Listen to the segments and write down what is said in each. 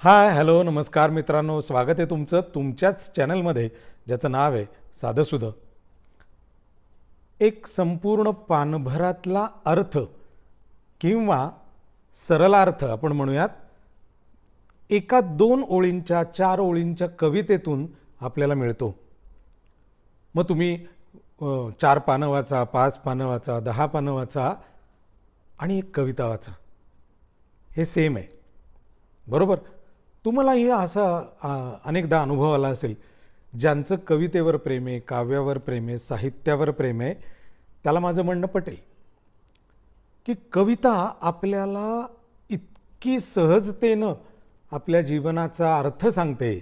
Hi hello नमस्कार मित्रांनो स्वागत आहे तुमचं तुमच्याच चॅनलमध्ये ज्याचं नाव आहे साधंसुधं. एक संपूर्ण पानभरातला अर्थ किंवा सरलार्थ आपण म्हणूयात एका दोन ओळींच्या चार ओळींच्या कवितेतून आपल्याला मिळतो. मग तुम्ही चार पानं वाचा पाच पानं वाचा दहा पानं वाचा आणि एक कविता वाचा. हे सेम आहे. बरोबर? तुम्हालाही असा अनेकदा अनुभव आला असेल ज्यांचं कवितेवर प्रेम आहे काव्यावर प्रेम आहे साहित्यावर प्रेम आहे त्याला माझं म्हणणं पटेल. की कविता आपल्याला इतकी सहजतेनं आपल्या जीवनाचा अर्थ सांगते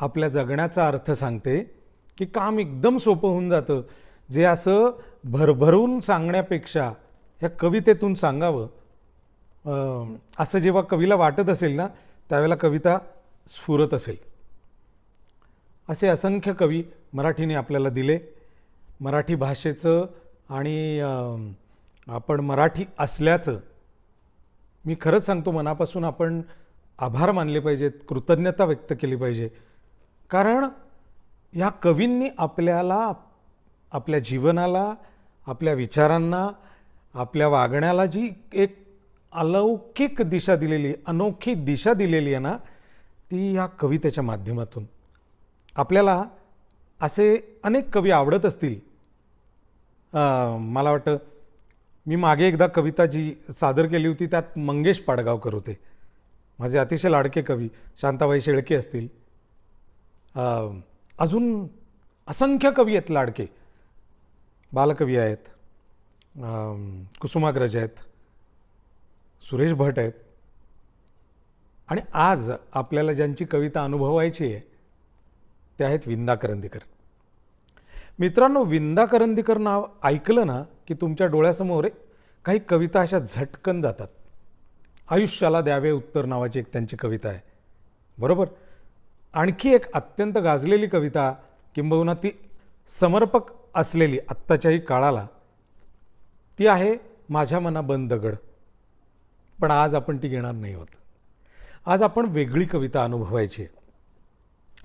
आपल्या जगण्याचा अर्थ सांगते की काम एकदम सोपं होऊन जातं. जे असं भरभरून सांगण्यापेक्षा ह्या कवितेतून सांगावं असं जेव्हा कवीला वाटत असेल ना त्यावेळेला कविता स्फुरत असेल. असे असंख्य कवी मराठीने आपल्याला दिले. मराठी भाषेचं आणि आपण मराठी असल्याचं मी खरंच सांगतो मनापासून आपण आभार मानले पाहिजेत कृतज्ञता व्यक्त केली पाहिजे. कारण ह्या कवींनी आपल्याला आपल्या जीवनाला आपल्या विचारांना आपल्या वागण्याला जी एक अलौकिक दिशा दिलेली अनोखी दिशा दिलेली आहे ना ती ह्या कवितेच्या माध्यमातून. आपल्याला असे अनेक कवी आवडत असतील. मला वाटतं मी मागे एकदा कविता जी सादर केली होती त्यात मंगेश पाडगावकर होते. माझे अतिशय लाडके कवी शांताबाई शेळके असतील. अजून असंख्य कवी आहेत लाडके. बालकवी आहेत. कुसुमाग्रज आहेत. सुरेश भट आहेत. आणि आज आपल्याला ज्यांची कविता अनुभवायची आहे ते आहेत विंदा करंदीकर. मित्रांनो विंदा करंदीकर नाव ऐकलं ना की तुमच्या डोळ्यासमोर काही कविता अशा झटकन जातात. आयुष्याला द्यावे उत्तर नावाची एक त्यांची कविता आहे. बरोबर? आणखी एक अत्यंत गाजलेली कविता किंबहुना ती समर्पक असलेली आत्ताच्याही काळाला ती आहे माझ्या मना बंद दगड पण आज आपण ती घेणार नाही होत. आज आपण वेगळी कविता अनुभवायची आहे.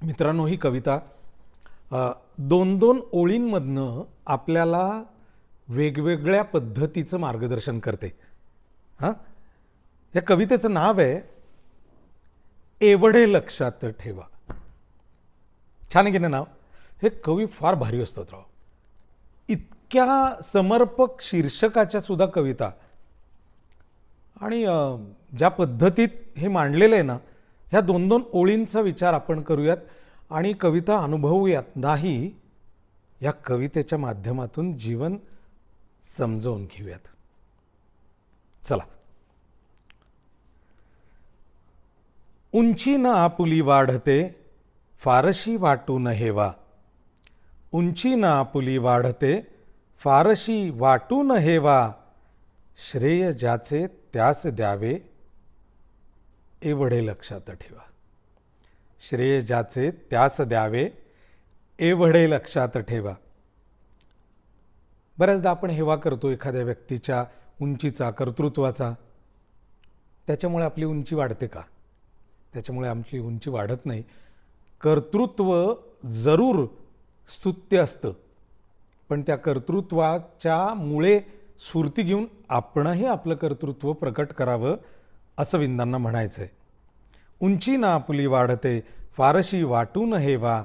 मित्रांनो ही कविता दोन दोन ओळींमधनं आपल्याला वेगवेगळ्या पद्धतीचं मार्गदर्शन करते. हां? या कवितेचं नाव आहे एवढे लक्षात ठेवा. छान आहे की नाही नाव? हे कवी फार भारी असतात राव. इतक्या समर्पक शीर्षकाच्या सुद्धा कविता आणि ज्या पद्धतीत हे मांडलेलं आहे ना ह्या दोन दोन ओळींचा विचार आपण करूयात आणि कविता अनुभवूयात. नाही या कवितेच्या माध्यमातून जीवन समजवून घेऊयात. चला. उंची न आपुली वाढते फारशी वाटू न हेवा उंची न आपुली वाढते फारशी वाटू न हेवा श्रेय ज्याचे त्यास द्यावे एवढे लक्षात ठेवा. श्रेय ज्याचे त्यास द्यावे एवढे लक्षात ठेवा. बऱ्याचदा आपण हेवा करतो एखाद्या व्यक्तीच्या उंचीचा कर्तृत्वाचा. त्याच्यामुळे आपली उंची वाढते का? त्याच्यामुळे आमची उंची वाढत नाही. कर्तृत्व जरूर स्तुत्य असतं. पण त्या कर्तृत्वाच्या मुळे स्फूर्ती घेऊन आपणही आपलं कर्तृत्व प्रकट करावं असं विंदांना म्हणायचं आहे उंची ना आपली वाढते फारशी वाटून हेवा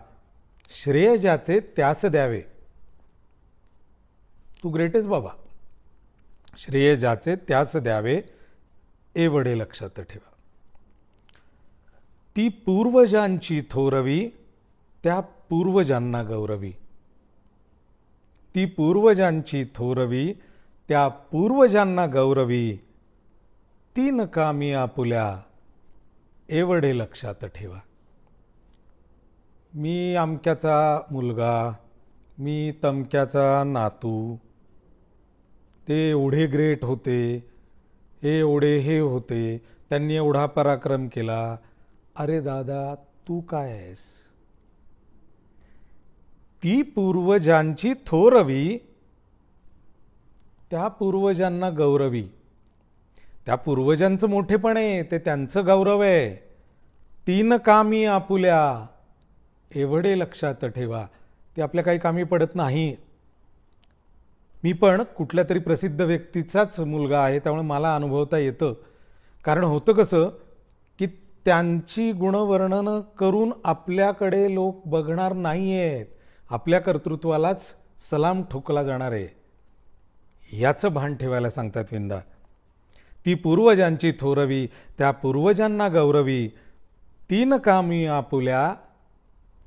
श्रेय ज्याचे त्यास द्यावे. तू ग्रेटेस्ट बाबा. श्रेय ज्याचे त्यास द्यावे एवढे लक्षात ठेवा. ती पूर्वजांची थोरवी त्या पूर्वजांना गौरवी. ती पूर्वजांची थोरवी त्या पूर्वजांना गौरवी ती कामी आपुल्या एवढे लक्षात ठेवा. मी अमक्याचा मुलगा मी तमक्याचा नातू ते एवढे ग्रेट होते हे एवढे हे होते त्यांनी एवढा पराक्रम केला. अरे दादा तू काय आहेस? ती पूर्वजांची थोरवी त्या पूर्वजांना गौरवी. त्या पूर्वजांचं मोठेपण आहे ते त्यांचं गौरव आहे. तीन कामी आपुल्या एवढे लक्षात ठेवा. ते आपल्या काही कामी पडत नाही. मी पण कुठल्या तरी प्रसिद्ध व्यक्तीचाच मुलगा आहे त्यामुळे मला अनुभवता येतं. कारण होतं कसं की त्यांची गुणवर्णनं करून आपल्याकडे लोक बघणार नाही आहेत आपल्या कर्तृत्वालाच सलाम ठोकला जाणार आहे. याचं भान ठेवायला सांगतात विंदा. ती पूर्वजांची थोरवी त्या पूर्वजांना गौरवी. तीन कामी आपुल्या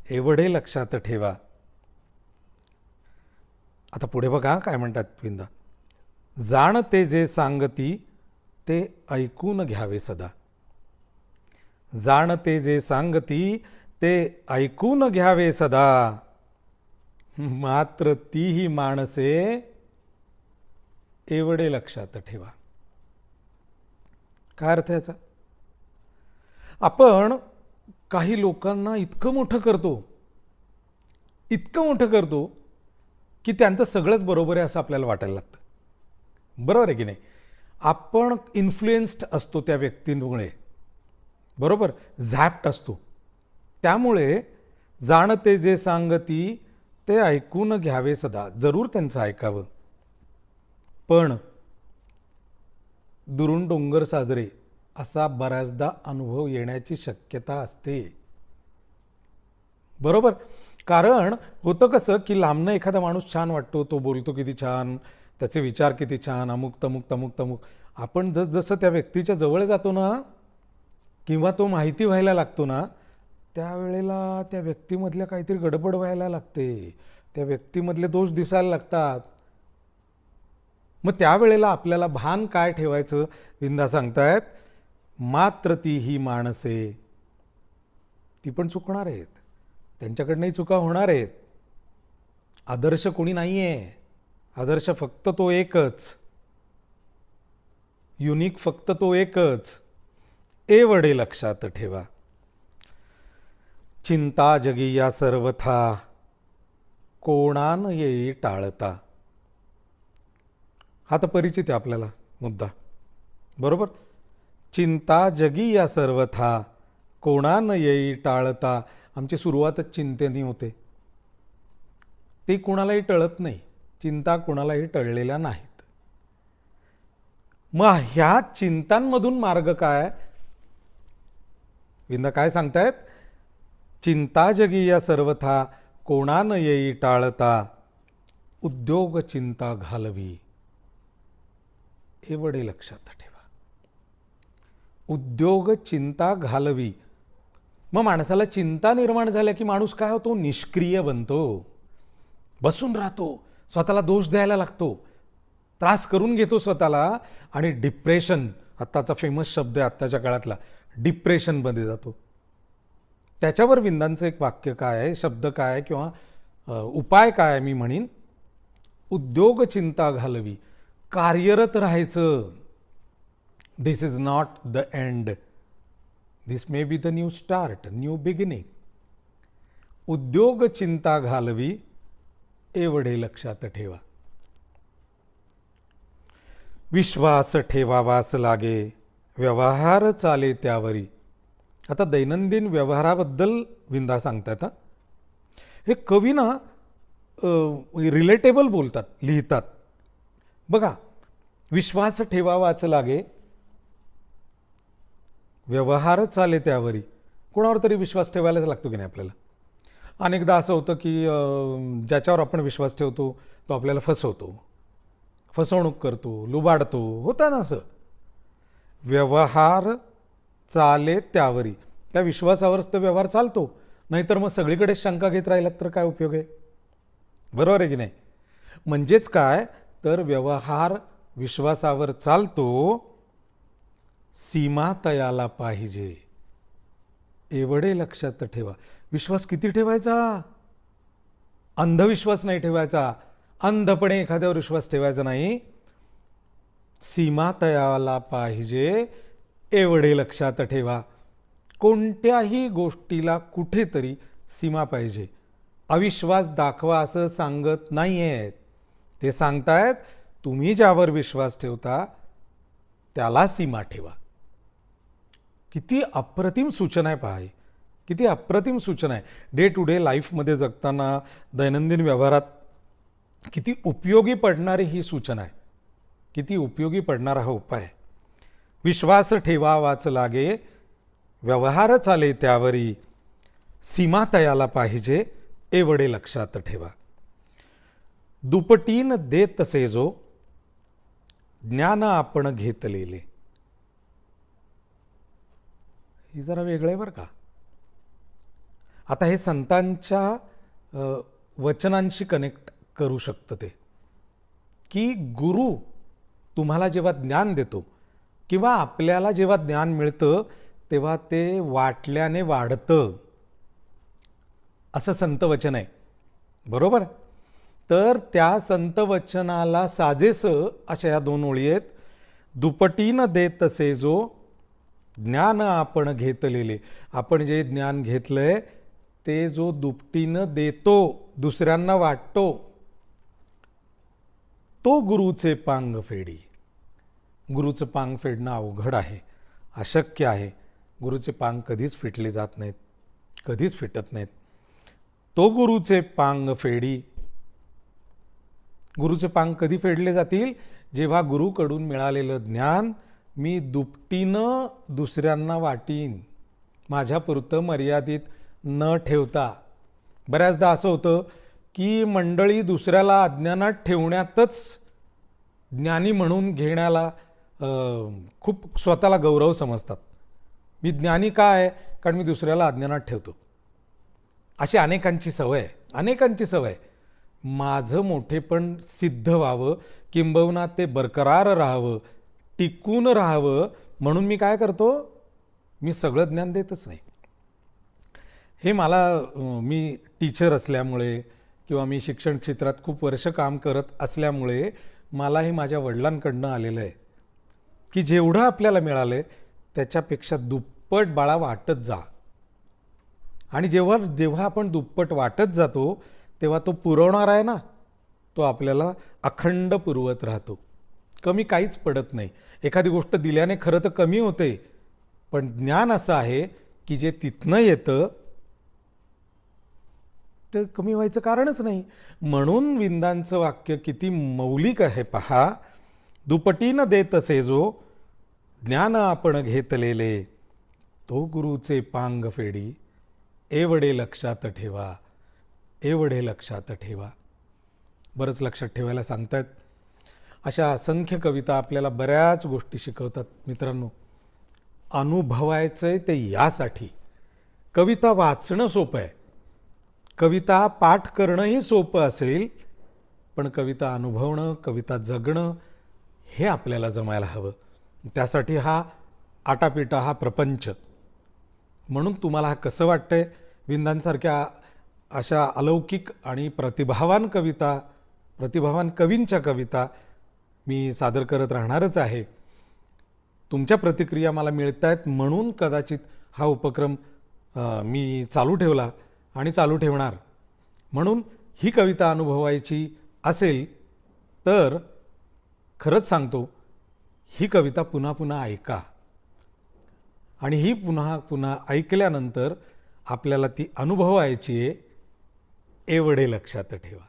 एवढे लक्षात ठेवा. आता पुढे बघा काय म्हणतात विंदा. जाण ते जे सांगती ते ऐकून घ्यावे सदा. जाण ते जे सांगती ते ऐकून घ्यावे सदा. मात्र तीही माणसे एवढे लक्षात ठेवा. काय अर्थ याचा? आपण काही लोकांना इतकं मोठं करतो इतकं मोठं करतो की त्यांचं सगळंच बरोबर आहे असं आपल्याला वाटायला लागतं. बरोबर आहे की नाही? आपण इन्फ्लुएन्स्ड असतो त्या व्यक्तींमुळे. बरोबर? झॅप्ट असतो. त्यामुळे जाणते जे सांगती ते ऐकून घ्यावे सदा. जरूर त्यांचं ऐकावं. पण दुरून डोंगर साजरे असा बऱ्याचदा अनुभव येण्याची शक्यता असते. बरोबर? कारण होतं कसं की लांबनं एखादा माणूस छान वाटतो तो बोलतो किती छान त्याचे विचार किती छान अमुक तमुक तमुक तमुक. आपण जसजसं त्या व्यक्तीच्या जवळ जातो ना किंवा तो माहिती व्हायला लागतो ना त्यावेळेला त्या व्यक्तीमधल्या काहीतरी गडबड व्हायला लागते. त्या व्यक्तीमधले दोष दिसायला लागतात. मग त्यावेळेला आपल्याला भान काय ठेवायचं? विंदा सांगतायत मात्र ती ही माणसे ती पण चुकणार आहेत. त्यांच्याकडनंही चुका होणार आहेत. आदर्श कोणी नाही आहे आदर्श फक्त तो एकच. युनिक फक्त तो एकच. एवढे लक्षात ठेवा. चिंता जगी या सर्वथा. कोणान येई टाळता. हा तर परिचित आहे आपल्याला मुद्दा. बरोबर? चिंता जगी या सर्वथा कोणा न येई टाळता? आमची सुरुवातच चिंतेने होते. ती कुणालाही टळत नाही चिंता कुणालाही टळलेल्या नाहीत. मग ह्या चिंतांमधून मार्ग काय? विंदा काय सांगतायत? चिंता जगी या सर्वथा कोणान येई टाळता? उद्योग चिंता घालवी. एवढे लक्षात ठेवा. उद्योग चिंता घालवी. मग माणसाला चिंता निर्माण झाल्या की माणूस काय होतो? निष्क्रिय बनतो. बसून राहतो. स्वतःला दोष द्यायला लागतो. त्रास करून घेतो स्वतःला आणि डिप्रेशन आत्ताचा फेमस शब्द आहे आत्ताच्या काळातला डिप्रेशनमध्ये जातो. त्याच्यावर विंदांचं एक वाक्य काय आहे? शब्द काय आहे? किंवा उपाय काय आहे मी म्हणीन? उद्योग चिंता घालवी. कार्यरत राहायचं. This is not the end this may be the new start new beginning उद्योग चिंता घालवी एवढे लक्षात ठेवा. विश्वास ठेवावास लागे व्यवहार चाले त्यावरी. आता दैनंदिन व्यवहाराबद्दल विंदा सांगतात हे. कवी ना रिलेटेबल बोलतात लिहितात. बघा विश्वास ठेवावाच लागे. व्यवहार चाले त्यावरी. कोणावर तरी विश्वास ठेवायलाच लागतो की नाही आपल्याला? अनेकदा असं होतं की ज्याच्यावर आपण विश्वास ठेवतो तो आपल्याला फसवतो. फसवणूक करतो लुबाडतो. होता ना असं? व्यवहार चाले त्यावरी. त्या विश्वासावरच तर व्यवहार चालतो. नाहीतर मग सगळीकडे शंका घेत राहिलात तर काय उपयोग आहे? बरोबर आहे की नाही? म्हणजेच काय? तर व्यवहार विश्वासावर चालतो सीमा तयाला पाहिजे. एवढे लक्षात ठेवा. विश्वास किती ठेवायचा? अंधविश्वास नाही ठेवायचा. अंधपणे एखाद्यावर विश्वास ठेवायचा नाही. सीमा तयाला पाहिजे एवढे लक्षात ठेवा. कोणत्याही गोष्टीला कुठेतरी सीमा पाहिजे. अविश्वास दाखवा असं सांगत नाही आहेत ते सांगतायत तुम्ही ज्यावर विश्वास ठेवता त्याला सीमा ठेवा. किती अप्रतिम सूचना आहे पहा किती अप्रतिम सूचना आहे. डे टू डे लाईफमध्ये जगताना दैनंदिन व्यवहारात किती उपयोगी पडणारी ही सूचना आहे. किती उपयोगी पडणारा हा उपाय आहे. विश्वास ठेवा वाच लागे व्यवहार चाले त्यावरी सीमा तयाला पाहिजे एवढे लक्षात ठेवा. दुपटीन देत तसे जो ज्ञान आपण घेतलेले. हे जरा वेगळं आहे बरं का? आता हे संतांच्या वचनांशी कनेक्ट करू शकतं ते. की गुरु तुम्हाला जेव्हा ज्ञान देतो किंवा आपल्याला जेव्हा ज्ञान मिळतं तेव्हा ते वाटल्याने वाढतं. असं संत वचन आहे. बरोबर? तर त्या संत वचनाला अशा या दोन ओळी आहेत. दुपटीनं देत तसे जो ज्ञान आपण घेतलेले. आपण जे ज्ञान घेतलंय ते जो दुपटीनं देतो दुसऱ्यांना वाटतो तो गुरुचे पांग फेडी. गुरुचं पांग फेडणं अवघड आहे अशक्य आहे. गुरुचे पांग कधीच फिटले जात नाहीत कधीच फिटत नाहीत. तो गुरुचे पांग फेडी गुरुचे पांग कधी फेडले जातील? जेव्हा गुरुकडून मिळालेलं ज्ञान मी दुपटीनं दुसऱ्यांना वाटीन. माझ्यापुरतं मर्यादित न ठेवता. बऱ्याचदा असं होतं की मंडळी दुसऱ्याला अज्ञानात ठेवण्यातच ज्ञानी म्हणून घेण्याला खूप स्वतःला गौरव समजतात. मी ज्ञानी काय कारण मी दुसऱ्याला अज्ञानात ठेवतो. अशी अनेकांची सवय आहे. अनेकांची सवय आहे. माझं मोठेपण सिद्ध व्हावं किंबहुना ते बरकरार राहावं टिकून राहावं म्हणून मी काय करतो? मी सगळं ज्ञान देतच नाही. हे मला मी टीचर असल्यामुळे किंवा मी शिक्षण क्षेत्रात खूप वर्ष काम करत असल्यामुळे मला हे माझ्या वडिलांकडनं आलेलं आहे. की जेवढं आपल्याला मिळालं आहे त्याच्यापेक्षा दुप्पट बाळा वाटत जा. आणि जेव्हा जेव्हा आपण दुप्पट वाटत जातो तेव्हा तो पुरवणार आहे ना तो आपल्याला अखंड पुरवत राहतो. कमी काहीच पडत नाही. एखादी गोष्ट दिल्याने खरं तर कमी होते पण ज्ञान असं आहे की जे तिथनं येतं ते कमी व्हायचं कारणच नाही. म्हणून विंदांचं वाक्य किती मौलिक आहे पहा. दुपटीनं देत असे जो ज्ञान आपण घेतलेले तो गुरुचे पांग फेडी एवढे लक्षात ठेवा. एवढे लक्षात ठेवा. बरंच लक्षात ठेवायला सांगतायत. अशा असंख्य कविता आपल्याला बऱ्याच गोष्टी शिकवतात मित्रांनो. अनुभवायचं आहे ते यासाठी. कविता वाचणं सोपं आहे. कविता पाठ करणंही सोपं असेल पण कविता अनुभवणं कविता जगणं हे आपल्याला जमायला हवं. त्यासाठी हा आटापिटा हा प्रपंच. म्हणून तुम्हाला हा कसं वाटतंय? विंदांसारख्या अशा अलौकिक आणि प्रतिभावान कविता प्रतिभावान कवींच्या कविता मी सादर करत राहणारच आहे. तुमच्या प्रतिक्रिया मला मिळत आहेत म्हणून कदाचित हा उपक्रम मी चालू ठेवला आणि चालू ठेवणार. म्हणून ही कविता अनुभवायची असेल तर खरंच सांगतो ही कविता पुन्हा पुन्हा ऐका. आणि ही पुन्हा पुन्हा ऐकल्यानंतर आपल्याला ती अनुभवायची आहे. एवढे लक्षात ठेवा.